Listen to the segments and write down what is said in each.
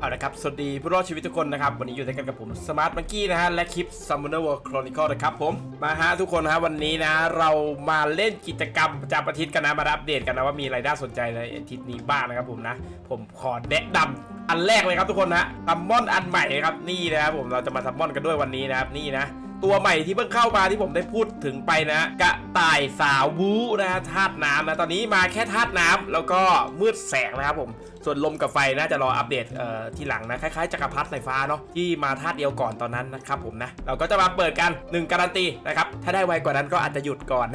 เอาละครับ สวัสดีผู้รอดชีวิตทุกคนนะครับ วันนี้อยู่ด้วยกันกับผมสมาร์ทมังกี้นะฮะ และคลิป Summoner World Chronicle นะครับผม มาฮะทุกคนฮะวันนี้นะ เรามาเล่นกิจกรรมประจำอาทิตย์กันนะ มาอัปเดตกันนะว่ามีอะไรน่าสนใจในอาทิตย์นี้บ้างนะครับผมนะ ผมขอแนะนำอันแรกเลยครับทุกคนฮะซัมมอนอันใหม่ครับ นี่นะครับผม เราจะมาซัมมอนกันด้วยวันนี้นะครับ นี่นะ ตัวใหม่ที่เพิ่งเข้ามาที่ผมได้พูดถึงไปนะกระต่ายสาววูนะธาตุน้ำนะตอนนี้มาแค่ธาตุน้ำแล้วก็มืดแสงนะครับผมส่วนลมกับไฟน่าจะรออัปเดตเอ่อทีหลังนะคล้ายๆจักรพรรดิสายฟ้าเนาะที่มาธาตุเดียวก่อนตอนนั้นนะครับผมนะเราก็จะมาเปิดกัน 1 การันตีนะครับถ้าได้ไวกว่านั้นก็อาจจะหยุดก่อน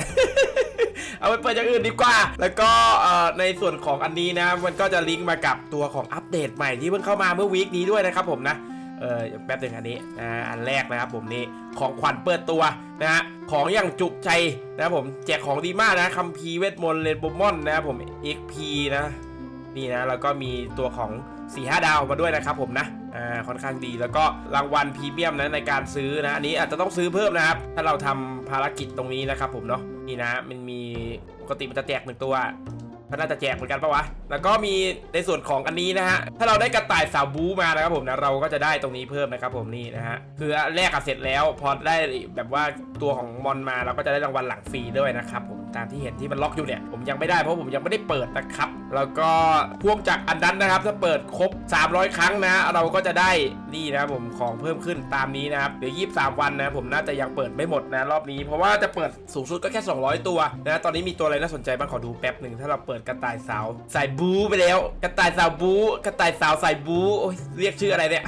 เอาไปเปิดอย่างอื่นดีกว่า แล้วก็เอ่อในส่วนของอันนี้นะ มันก็จะลิงก์มากับตัวของอัปเดตใหม่ที่เพิ่งเข้ามาเมื่อวีคนี้ด้วยนะครับผมนะ เออแป๊บหนึงอันนี้นะอันแรกนะครับผมนี่ของขวัญเปิดตัวนะฮะของอย่างจุกใจนะครับผมแจกของดีมากนะคัมภีร์เวทมนต์เรนโบมอนนะครับผม XP นะ นี่นะแล้วก็มีตัวของ4 5ดาวมาด้วยนะครับผมนะอ่าค่อนข้างดีแล้วก็รางวัลพรีเมียมนะในการซื้อนะอันนี้อาจจะต้องซื้อเพิ่มนะครับ ถ้าเราทำภารกิจตรงนี้นะครับผมเนาะนี่นะมันมีปกติมันจะแจกหนึ่งตัว ก็น่าจะแจกเหมือนกันปะวะ แล้วก็มีในส่วนของอันนี้นะฮะ ถ้าเราได้กระต่ายสาวบูมานะครับผมนะเราก็จะได้ตรงนี้เพิ่มนะครับผมนี่นะฮะ คือแรกอะเสร็จแล้วพอได้แบบว่าตัวของมอนมาเราก็จะได้รางวัลหลังฟรีด้วยนะครับผมตามที่เห็นที่มันล็อกอยู่เนี่ยผมยังไม่ได้เพราะผมยังไม่ได้เปิดนะครับ แล้วก็พวกจากอันนั้นนะครับ ถ้าเปิดครบ 300 ครั้งนะ เราก็จะได้นี่นะครับผมของเพิ่มขึ้นตามนี้นะครับเดี๋ยว23วันนะผมน่าจะยังเปิดไม่หมดนะรอบนี้เพราะว่าจะเปิดสูงสุดก็แค่ 200 ตัวนะตอนนี้มีตัวอะไรน่าสนใจบ้างขอดูแป๊บหนึ่งถ้าเราเปิดกระต่ายสาวสายบูไปแล้ว กระต่ายสาวบูกระต่ายสาวสายบูโอ้ยเรียกชื่ออะไรเนี่ย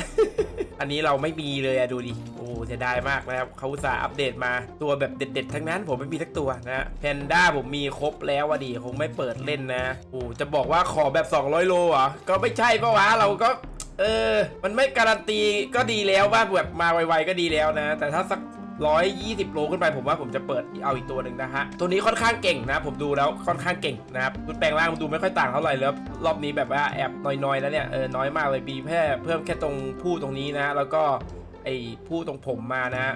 อันนี้เราไม่มีเลยอะดูดิ โอ้เสียดายมากนะครับเขาอุตส่าห์อัปเดตมาตัวแบบเด็ด ๆ ทั้งนั้นผมไม่มีสักตัวนะแพนด้าผมมีครบแล้วอะดีคงไม่เปิดเล่นนะโอ้จะบอกว่าขอแบบ 200 โลอะก็ไม่ใช่ปะวะเราก็เออ มันไม่การันตีก็ดีแล้วว่าแบบมาไวๆก็ดีแล้วนะ แต่ถ้าสัก 120 โลขึ้นไปผมว่าผมจะเปิดเอาอีกตัวหนึ่งนะฮะ ตัวนี้ค่อนข้างเก่งนะผมดูแล้วค่อนข้างเก่งนะครับชุดแปลงร่างมันดูไม่ค่อยต่างเท่าไหร่แล้วรอบนี้แบบว่าแอบน้อยๆแล้วเนี่ยเออน้อยมากเลยปีแค่เพิ่มแค่ตรงผู้ตรงนี้นะ แล้วก็ไอ้ผู้ตรงผมมานะ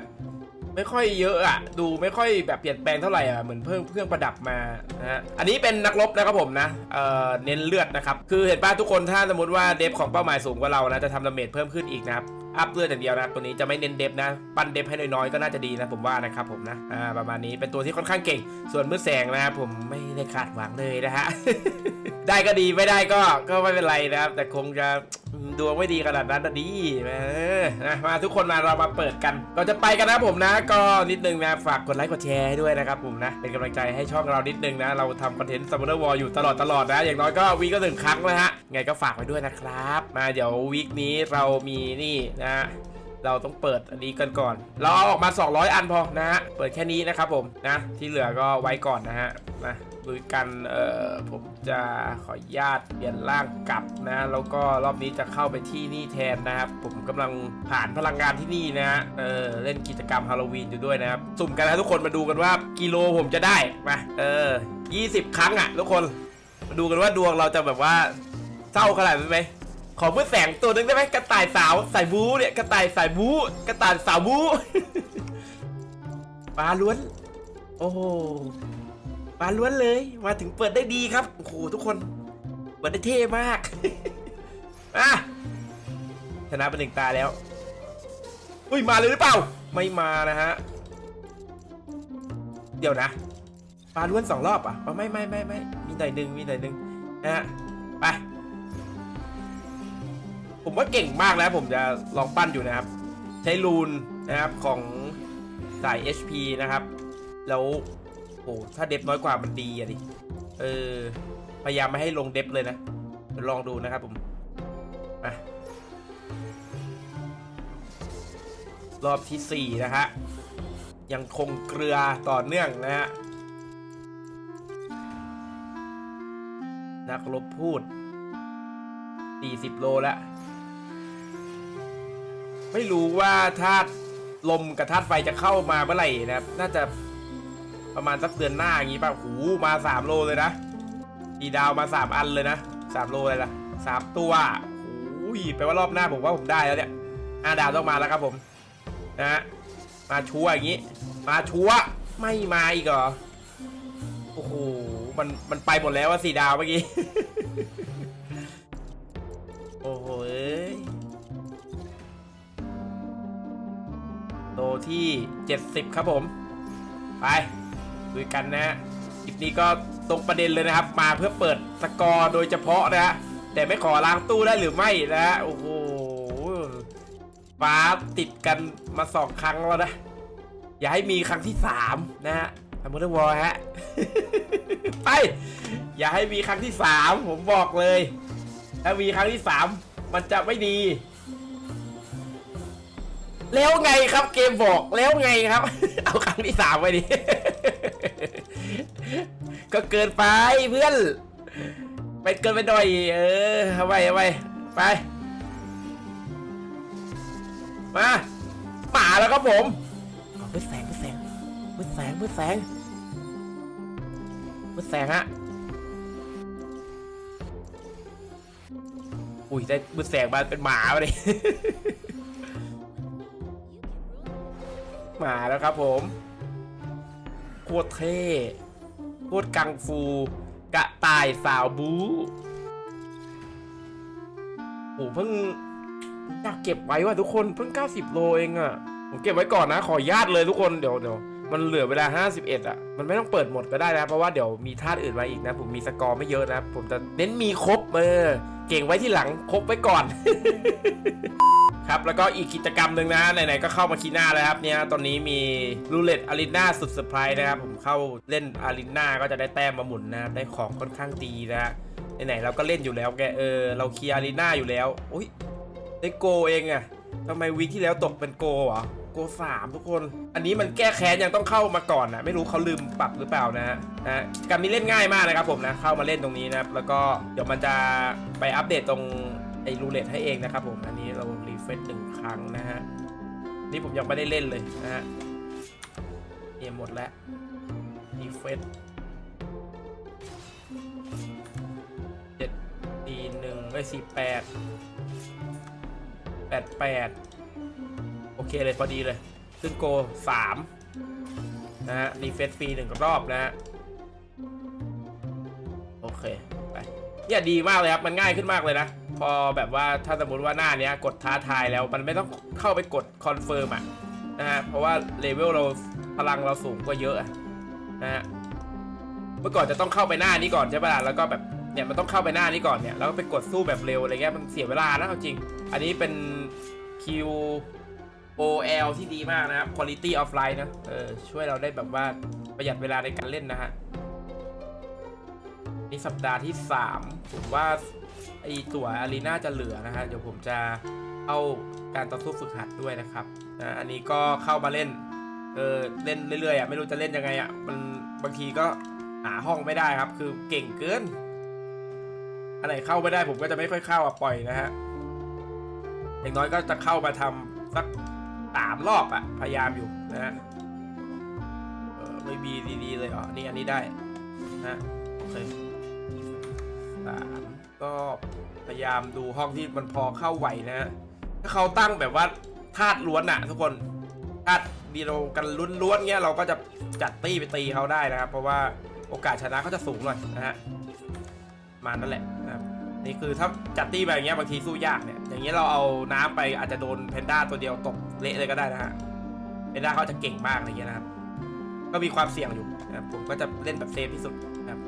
ไม่ค่อยเยอะอะดูไม่ค่อยแบบเปลี่ยนแปลงเท่าไหร่อะเหมือนเพิ่มเครื่องประดับมานะฮะอันนี้เป็นนักรบนะครับผมนะเอ่อเน้นเลือดนะครับคือเห็นป่ะทุกคนถ้าสมมติว่าเดฟของเป้าหมายสูงกว่าเรานะจะทำดาเมจเพิ่มขึ้นอีกนะครับอัพเลือดอย่างเดียวนะตัวนี้จะไม่เน้นเดฟนะ ปั้นเดฟให้น้อยๆก็น่าจะดีนะผมว่านะครับผมนะอ่าประมาณนี้เป็นตัวที่ค่อนข้างเก่ง ส่วนมือแสงนะครับผมไม่ได้คาดหวังเลยนะฮะได้ก็ดีไม่ได้ก็ก็ไม่เป็นไรนะครับ แต่คงจะดวงไม่ดีขนาดนั้นนะดีนะมาทุกคนมาเรามาเปิดกัน เราจะไปกันนะผมนะ ก็นิดนึงนะฝากกดไลค์กดแชร์ให้ด้วยนะครับผมนะ เป็นกำลังใจให้ช่องเรานิดนึงนะ เราทำคอนเทนต์ซัมเมอร์วอลอยู่ตลอดตลอดนะ อย่างน้อยก็วีก็หนึ่งครั้งนะฮะไงก็ฝากไว้ด้วยนะครับ มาเดี๋ยววีคนี้เรามีนี่นะเราต้องเปิดอันนี้กันก่อน เราเอาออกมา 200 อันพอนะฮะ เปิดแค่นี้นะครับผมนะ ที่เหลือก็ไว้ก่อนนะฮะนะดูกัน เอ่อ ผมจะขออนุญาตเปลี่ยนร่างกลับนะ แล้วก็รอบนี้จะเข้าไปที่นี่แทนนะครับ ผมกำลังผ่านพลังงานที่นี่นะฮะ เออ เล่นกิจกรรมฮาโลวีนอยู่ด้วยนะครับ สุ่มกันนะทุกคนมาดูกันว่ากิโลผมจะได้มาเออ 20 ครั้งอะทุกคน มาดูกันว่าดวงเราจะแบบว่าเศร้าขนาดนั้นไหม ขอมือแสงตัวหนึงได้ไหมกระต่ายสาวสายบูเนี่ยกระต่ายสายบูกระต่ายสาวบูปลาล้วน โอ้โหปลาล้วนเลย มาถึงเปิดได้ดีครับโอ้โหทุกคนเปิดได้เท่มากอะชนะเป็นหนึ่งตาแล้ว อุ้ยมาเลยหรือเปล่า ไม่มานะฮะ เดี๋ยวนะปลาล้วนสองรอบอะไม่ไม่ไม่ไม่มีหน่อยหนึ่งมีหน่อยหนึ่งนะฮะ ผมว่าเก่งมากแล้วผมจะลองปั้นอยู่นะครับ ใช้รูนนะครับของสาย HP นะครับ แล้วโอ้ถ้าเดฟน้อยกว่ามันดีอะดิ เออ พยายามไม่ให้ลงเดฟเลยนะลองดูนะครับผมมารอบที่ 4 นะฮะ ยังคงเกลือต่อเนื่องนะฮะ นักรบพูด 40 โลแล้ว ไม่รู้ว่าธาตุลมกับธาตุไฟจะเข้ามาเมื่อไหร่นะครับ น่าจะประมาณสักเดือนหน้าอย่างงี้ป่ะหูมาสามโลเลยนะดีดาวมาสามอันเลยนะสามโลเลยล่ะสามตัวโอ้ยแปลว่ารอบหน้าผมว่าผมได้แล้วเนี่ยห้าดาวต้องมาแล้วครับผมนะฮะมาชัวอย่างงี้ มาชัวไม่มาอีกเหรอโอ้โหมันมันไปหมดแล้วว่าสี่ดาวเมื่อกี้ ที่ 70 ครับผม ไปคุยกันนะคลิปนี้ก็ตรงประเด็นเลยนะครับ มาเพื่อเปิดสกอร์โดยเฉพาะนะฮะแต่ไม่ขอล้างตู้ได้หรือไม่นะฮะโอ้โหฟ้าติดกันมาสองครั้งแล้วนะ อย่าให้มีครั้งที่สามนะฮะทำมือวอลฮะไป อย่าให้มีครั้งที่สามผมบอกเลย ถ้ามีครั้งที่สามมันจะไม่ดี แล้วไงครับเกมบอกแล้วไงครับ เอาครั้งที่สามไปดิ ก็เกินไปเพื่อน ไปเกินไปหน่อย เออเอาไปเอาไปไป มามาแล้วครับผมมืดแสงมืดแสงมืดแสงมืดแสงมืดแสงฮะอุ้ยได้มืดแสงมาเป็นหมาไปเลย มาแล้วครับผมโคตรเท่โคตรกังฟู กระต่ายสาวบูโอ้เพิ่งอยากเก็บไว้ว่ะทุกคนเพิ่ง 90 โลเองอะ่ะผมเก็บไว้ก่อนนะ ขอญาตเลยทุกคนเดี๋ยวเดี๋ยวมันเหลือเวลา 51 อะ มันไม่ต้องเปิดหมดก็ได้นะ เพราะว่าเดี๋ยวมีธาตุอื่นมาอีกนะ ผมมีสกอร์ไม่เยอะนะ ผมจะเน้นมีครบเออ เก่งไว้ที่หลัง ครบไว้ก่อน ครับแล้วก็อีกกิจกรรมหนึ่งนะไหนๆก็เข้ามาคีน้าแล้วครับเนี่ยตอนนี้มีรูเล็ตอารีนาสุดเซอร์ไพรส์นะครับผมเข้าเล่นอารีนาก็จะได้แต้มมาหมุนนะครับได้ของค่อนข้างดีนะฮะไหนๆเราก็เล่นอยู่แล้วแกเออเราเคลียร์อารีนาอยู่แล้วอุ้ยได้โกเองอะทำไมวีคที่แล้วตกเป็นโกเหรอโกสามทุกคน อันนี้มันแก้แค้นยังต้องเข้ามาก่อนนะไม่รู้เขาลืมปรับหรือเปล่านะฮะนะกิจกรรมนี้เล่นง่ายมากนะครับผมนะเข้ามาเล่นตรงนี้นะครับแล้วก็เดี๋ยวมันจะไปอัปเดตตรง ไอ้รูเล็ตให้เองนะครับผมอันนี้เรารีเฟรชหนึ่งครั้งนะฮะนี่ผมยังไม่ได้เล่นเลยนะฮะเนี่ยหมดแล้วรีเฟรชเจ็ดสี่หนึ่งไอ้สี่แปดแปดแปดโอเคเลยพอดีเลยขึ้นโกสามนะฮะรีเฟรชฟรีหนึ่งรอบนะฮะโอเคไปเนี่ยดีมากเลยครับ มันง่ายขึ้นมากเลยนะ พอแบบว่าถ้าสมมติว่าหน้าเนี้ยกดท้าทายแล้วมันไม่ต้องเข้าไปกดคอนเฟิร์มอะนะฮะเพราะว่าเลเวลเราพลังเราสูงกว่าเยอะนะฮะเมื่อก่อนจะต้องเข้าไปหน้านี้ก่อนใช่ปะล่ะแล้วก็แบบเนี่ยมันต้องเข้าไปหน้านี้ก่อนเนี่ยแล้วก็ไปกดสู้แบบเร็วอะไรเงี้ยมันเสียเวลานะจริง อันนี้เป็น Q OL ที่ดีมากนะครับ Quality of Life นะเออช่วยเราได้แบบว่าประหยัดเวลาในการเล่นนะฮะนี่สัปดาห์ที่3ผมว่า ไอตั๋วอารีนาจะเหลือนะฮะเดี๋ยวผมจะเข้าการต่อสู้ฝึกหัดด้วยนะครับนะอันนี้ก็เข้ามาเล่นเออเล่นเรื่อยๆอะไม่รู้จะเล่นยังไงอะมันบางทีก็หาห้องไม่ได้ครับ คือเก่งเกินอันไหนเข้าไม่ได้ผมก็จะไม่ค่อยเข้าอะปล่อยนะฮะอย่างน้อยก็จะเข้ามาทำสักสามรอบอะพยายามอยู่นะฮะเออไม่มีดีๆเลยเหรอนี่อันนี้ได้นะโอเคสาม ก็พยายามดูห้องที่มันพอเข้าไหวนะฮะถ้าเขาตั้งแบบว่าธาตุล้วนอะทุกคนธาตุเดียวกันล้วนๆเงี้ยเราก็จะจัดตีไปตีเขาได้นะครับ เพราะว่าโอกาสชนะเขาจะสูงหน่อยนะฮะมานั่นแหละนะครับนี่คือถ้าจัดตี้แบบอย่างเงี้ยบางทีสู้ยากเนี่ยอย่างเงี้ยเราเอาน้ำไปอาจจะโดนเพนด้าตัวเดียวตกเละเลยก็ได้นะฮะเพนด้าเขาจะเก่งมากอะไรเงี้ยนะครับก็มีความเสี่ยงอยู่นะครับผมก็จะเล่นแบบเซฟที่สุดนะครับ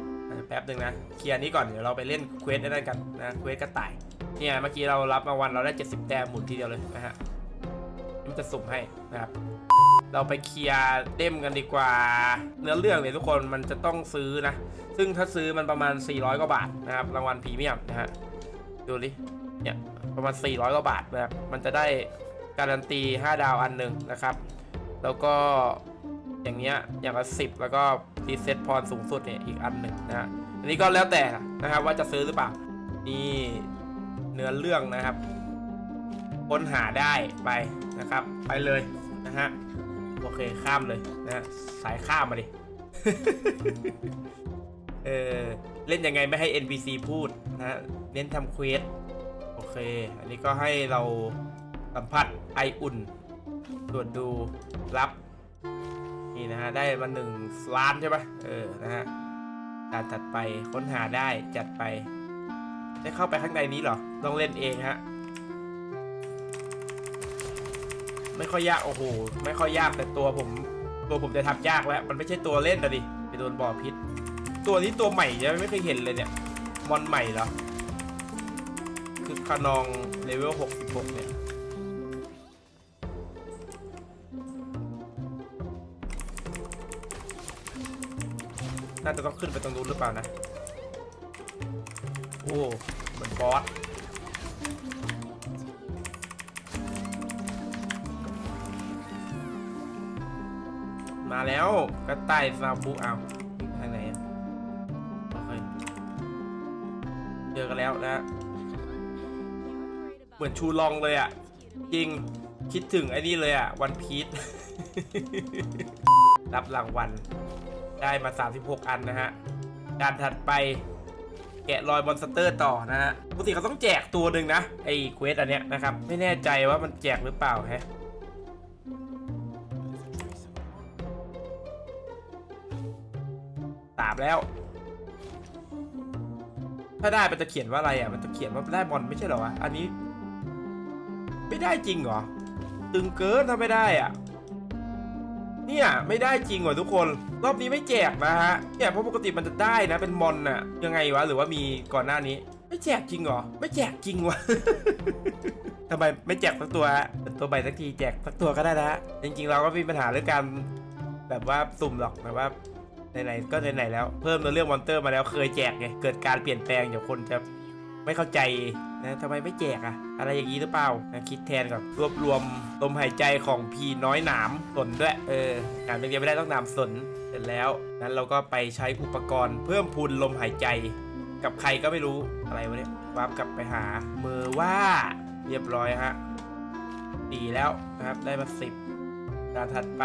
แป๊บหนึ่งนะ เคลียร์นี้ก่อน เดี๋ยวเราไปเล่นเควสได้กันนะ เควสกระต่าย เนี่ยเมื่อกี้เรารับมาวันเราได้ 70 แต้มหมุนทีเดียวเลยนะฮะมันจะสุ่มให้นะครับ เราไปเคลียร์เด้มกันดีกว่า เนื้อเรื่องเนี่ยทุกคนมันจะต้องซื้อนะ ซึ่งถ้าซื้อมันประมาณ 400 กว่าบาทนะครับ รางวัลพรีเมียมนะฮะ ดูดิ เนี่ยประมาณ 400 กว่าบาทนะครับ มันจะได้การันตี 5 ดาวอันหนึ่งนะครับ แล้วก็อย่างเงี้ย อย่างละสิบแล้วก็ รีเซ็ตพรสูงสุดเนี่ยอีกอันหนึ่งนะฮะอันนี้ก็แล้วแต่นะครับว่าจะซื้อหรือเปล่า นี่เนื้อเรื่องนะครับ ค้นหาได้ไปนะครับ ไปเลยนะฮะโอเคข้ามเลยนะฮะสายข้ามมาดิเออเล่นยังไงไม่ให้ NPC พูดนะฮะเน้นทำเควสโอเค อันนี้ก็ให้เราสัมผัสไออุ่นตรวจดูรับ นี่นะฮะ ได้มาหนึ่งล้านใช่ปะเออ นะฮะการจัดไปค้นหาได้จัดไป ได้เข้าไปข้างในนี้เหรอ ต้องเล่นเองฮะ ไม่ค่อยยาก โอ้โห ไม่ค่อยยากแต่ตัวผม ตัวผมจะทำยากแล้ว มันไม่ใช่ตัวเล่นนะดิไปโดนบ่อพิษ ตัวนี้ตัวใหม่ยังไม่เคยเห็นเลยเนี่ย มอนใหม่เหรอ คือคานองเลเวล 66 เนี่ย น่าจะต้องขึ้นไปตรงนู้นหรือเปล่านะ โอ้เหมือนบอสมาแล้วกระต่ายซาบูอ้าวทางไหนอะโอเคเจอกันแล้วนะ เหมือนชูลองเลยอะ จริงคิดถึงไอ้นี่เลยอะ วันพีชรับรางวัล ได้มา 36 อันนะฮะการถัดไปแกะรอยมอนสเตอร์ต่อนะฮะปกติเขาต้องแจกตัวหนึ่งนะ ไอ้เควสอันเนี้ยนะครับ ไม่แน่ใจว่ามันแจกหรือเปล่าแฮะตามแล้ว ถ้าได้มันจะเขียนว่าอะไรอะ มันจะเขียนว่าได้บอลไม่ใช่เหรอวะ อันนี้ ไม่ได้จริงเหรอ ตึงเกินถ้าไม่ได้อะ เนี่ย ไม่ได้จริงว่ะทุกคน รอบนี้ไม่แจกนะฮะเนี่ยเพราะปกติมันจะได้นะ เป็นมอนน่ะยังไงวะหรือว่ามีก่อนหน้านี้ ไม่แจกจริงเหรอ ไม่แจกจริงวะทำไมไม่แจกสักตัวฮะเป็นตัวใบสักทีแจกสักตัวก็ได้นะฮะจริงๆ เราก็มีปัญหาเรื่องการแบบว่าสุ่มหรอกแต่ว่าไหนๆก็ไหนๆแล้วเพิ่มในเรื่องมอนเตอร์มาแล้วเคยแจกไงเกิดการเปลี่ยนแปลงเดี๋ยวคนจะไม่เข้าใจ นะทำไมไม่แจกอะอะไรอย่างนี้หรือเปล่านะคิดแทนก่อนรวบรวมลมหายใจของพีน้อยหนามสนด้วย เออการเป็นเดียวไม่ได้ต้องหนามสนเสร็จแล้วนั้นเราก็ไปใช้อุปกรณ์ เพิ่มพูนลมหายใจ กับใครก็ไม่รู้อะไรวะเนี่ยวาร์ปกลับไปหาเมือว่าเรียบร้อยฮะดีแล้วนะครับได้มาสิบด่านถัดไป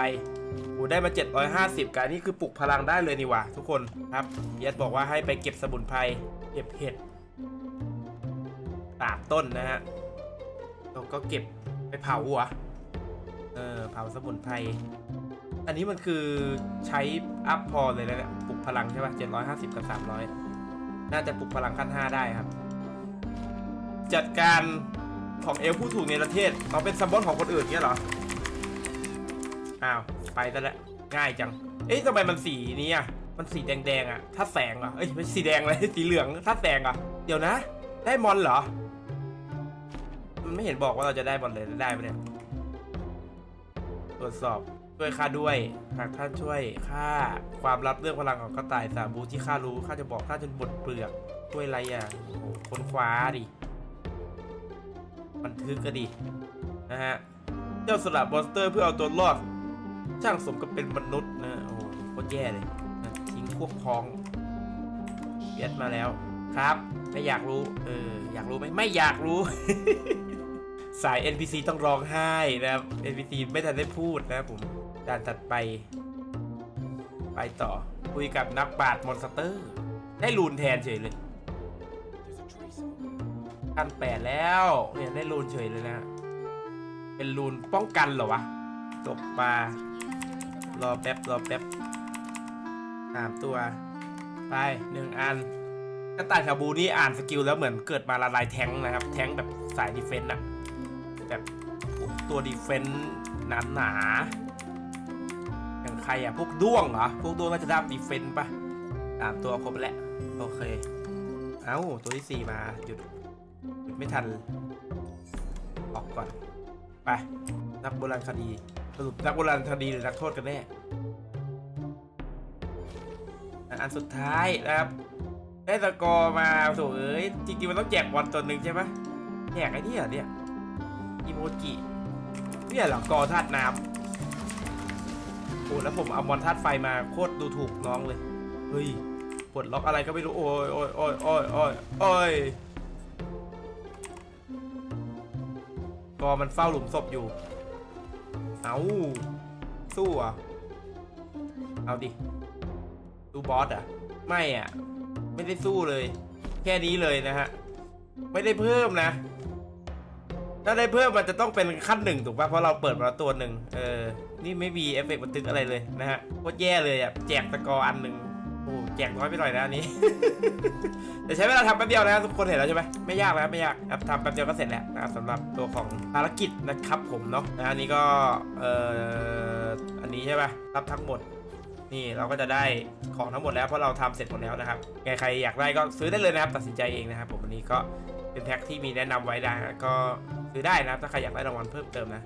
โอ้ได้มา 750กันนี่คือปลุกพลังได้เลยนี่หว่าทุกคนครับเยสบอกว่าให้ไปเก็บสมุนไพรเก็บเห็ดามต้นนะฮะเราก็เก็บไปเผาหัวเออเผาสมุนไพร อันนี้มันคือใช้อัพพอเลยนะเนี่ยปลุกพลังใช่ป่ะ750กับ300น่าจะปลุกพลังขั้น5ได้ครับ จัดการของเอลผู้ถูกในประเทศเขาเป็นซัมบอนของคนอื่นเงี้ยเหรอ อ้าว ไปซะแล้วง่ายจัง เอ๊ะทำไมมันสีนี้อะ มันสีแดงๆอะ ถ้าแสงอะเอ้ยไม่สีแดงเลยสีเหลืองถ้าแสงอะ เดี๋ยวนะ ได้มอนเหรอ มันไม่เห็นบอกว่าเราจะได้มอนเลยได้ปะเนี่ยตรวจสอบช่วยข้าด้วย หากท่านช่วยข้าความลับเรื่องพลังของกระต่ายสาบูที่ข้ารู้ข้าจะบอกท่านจนบดเปลือกช่วยอะไรอะโอ้โหค้นคว้าดิบันทึกก็ดินะฮะเจ้าสลับมอสเตอร์เพื่อเอาตัวรอดช่างสมกับเป็นมนุษย์นะโอ้โหโคตรแย่เลยนะทิ้งพวกพ้องเบียดมาแล้วครับไม่อยากรู้เอออยากรู้ไหมไม่อยากรู้ สาย NPC ต้องร้องไห้นะครับ NPC ไม่ทันได้พูดนะครับผมด่านถัดไป ไปต่อคุยกับนักปราชญ์มอนสเตอร์ ได้รูนแทนเฉยเลยขั้นแปดแล้วเนี่ยได้รูนเฉยเลยนะ เป็นรูนป้องกันเหรอวะตกปลารอแป๊บรอแป๊บสามตัว ไปหนึ่งอันกระต่ายชาบูนี่อ่านสกิลแล้วเหมือนเกิดมาละลายแทงนะครับ แทงแบบสายดีเฟนต์อะ แบบตัวดีเฟนต์หนาหนาๆอย่างใครอะพวกด้วงเหรอ พวกด้วงก็จะได้ดีเฟนต์ปะสามตัวครบแล้ว โอเค เอ้า ตัวที่สี่มาหยุดหยุดไม่ทัน ออกก่อน ไป นักโบราณคดี สรุปนักโบราณคดีหรือนักโทษกันแน่อันสุดท้ายนะครับ ได้สกอร์มาโถเอ้ยจริงๆมันต้องแจกบอลตัวหนึ่งใช่ไหมแจกไอ้นี่เหรอเนี่ย อีโมจิเนี่ยเหรอกอธาตุน้ำโอ้แล้วผมเอาบอลธาตุไฟมาโคตรดูถูกน้องเลย เฮ้ยปลดล็อกอะไรก็ไม่รู้ โอ้ยโอ้ยโอ้ยโอ้ยโอ้ยโอ้ยกอมันเฝ้าหลุมศพอยู่ เอาสู้เอะ เอาดิสู้บอสอะ ไม่อะ ไม่ได้สู้เลย แค่นี้เลยนะฮะ ไม่ได้เพิ่มนะ ถ้าได้เพิ่มมันจะต้องเป็นขั้นหนึ่งถูกป่ะเพราะเราเปิดมาตัวหนึ่งเออ นี่ไม่มีเอฟเฟกต์บันทึกอะไรเลยนะฮะโคตรแย่เลยอะแจกสกอร์อันหนึ่งโอ้แจกน้อยไปหน่อยนะอันนี้ แต่ใช้เวลาทำแป๊บเดียวนะทุกคนเห็นแล้วใช่ไหมไม่ยากนะครับไม่ยากครับทำแป๊บเดียวก็เสร็จแล้วนะครับสำหรับตัวของภารกิจนะครับผมเนาะนะอันนี้ก็เอ่ออันนี้ใช่ปะรับทั้งหมดนี่เราก็จะได้ของทั้งหมดแล้วเพราะเราทำเสร็จหมดแล้วนะครับใครอยากได้ก็ซื้อได้เลยนะครับ ตัดสินใจเองนะครับผมอันนี้ก็เป็นแพ็คที่มีแนะนำไว้ได้ก็ ซื้อได้นะครับ ถ้าใครอยากได้รางวัลเพิ่มเติมนะ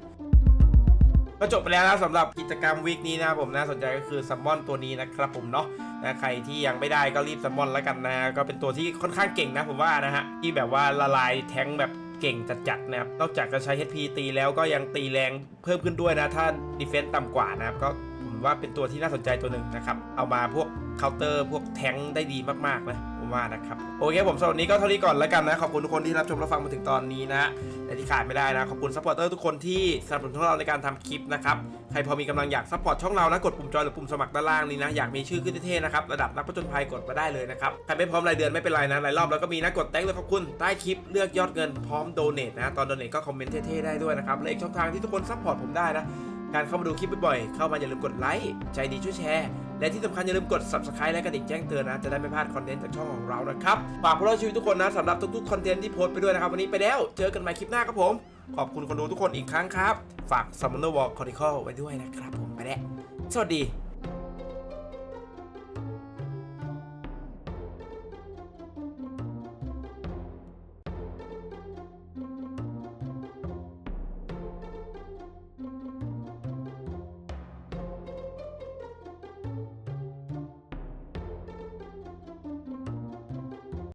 ก็จบไปแล้วนะสำหรับกิจกรรมวีคนี้นะผมน่าสนใจก็คือซัมมอนตัวนี้นะครับผมเนาะนะใครที่ยังไม่ได้ก็รีบซัมมอนแล้วกันนะ ก็เป็นตัวที่ค่อนข้างเก่งนะผมว่านะฮะที่แบบว่าละลายแท้งแบบเก่งจัดๆนะครับ นอกจากจะใช้ HP ตีแล้วก็ยังตีแรงเพิ่มขึ้นด้วยนะ ถ้าดีเฟนต์ต่ำกว่านะครับ ก็ผมว่าเป็นตัวที่น่าสนใจตัวหนึ่งนะครับ เอามาพวกเคาน์เตอร์พวกแท้งได้ดีมากๆนะ ว่านะครับ โอเคผมสำหรับวันนี้ก็เท่านี้ก่อนแล้วกันนะ ขอบคุณทุกคนที่รับชมรับฟังมาถึงตอนนี้นะและที่ขาดไม่ได้นะ ขอบคุณซัพพอร์เตอร์ทุกคนที่สนับสนุนพวกเราในการทำคลิปนะครับ ใครพอมีกำลังอยากซัพพอร์ตช่องเรานะ กดปุ่มจอยหรือปุ่มสมัครด้านล่างนี้นะ อยากมีชื่อขึ้นเท่ๆนะครับ ระดับนักผจญภัยกดมาได้เลยนะครับ ใครไม่พร้อมรายเดือนไม่เป็นไรนะ รายรอบเราก็มีนะ กดแต้งเลยขอบคุณใต้คลิปเลือกยอดเงินพร้อมโดเนทนะ ตอนโดเนทก็คอมเมนต์เท่ๆได้ด้วยนะครับ และอีกช่องทางที่ทุกคนซัพพอร์ตผมได้นะการเข้ามาดูคลิปบ่อยๆเข้ามาอย่าลืมกดไลค์ใจดีช่วยแชร์และที่สำคัญอย่าลืมกด subscribe และกระดิ่งแจ้งเตือนนะ จะได้ไม่พลาดคอนเทนต์จากช่องของเรานะครับฝากพวกเราชีวิตทุกคนนะสำหรับทุกๆคอนเทนต์ที่โพสต์ไปด้วยนะครับ วันนี้ไปแล้ว เจอกันใหม่คลิปหน้าครับผม ขอบคุณคนดูทุกคนอีกครั้งครับ ฝาก Summoner War Chronicle ไว้ด้วยนะครับผมไปแล้วสวัสดี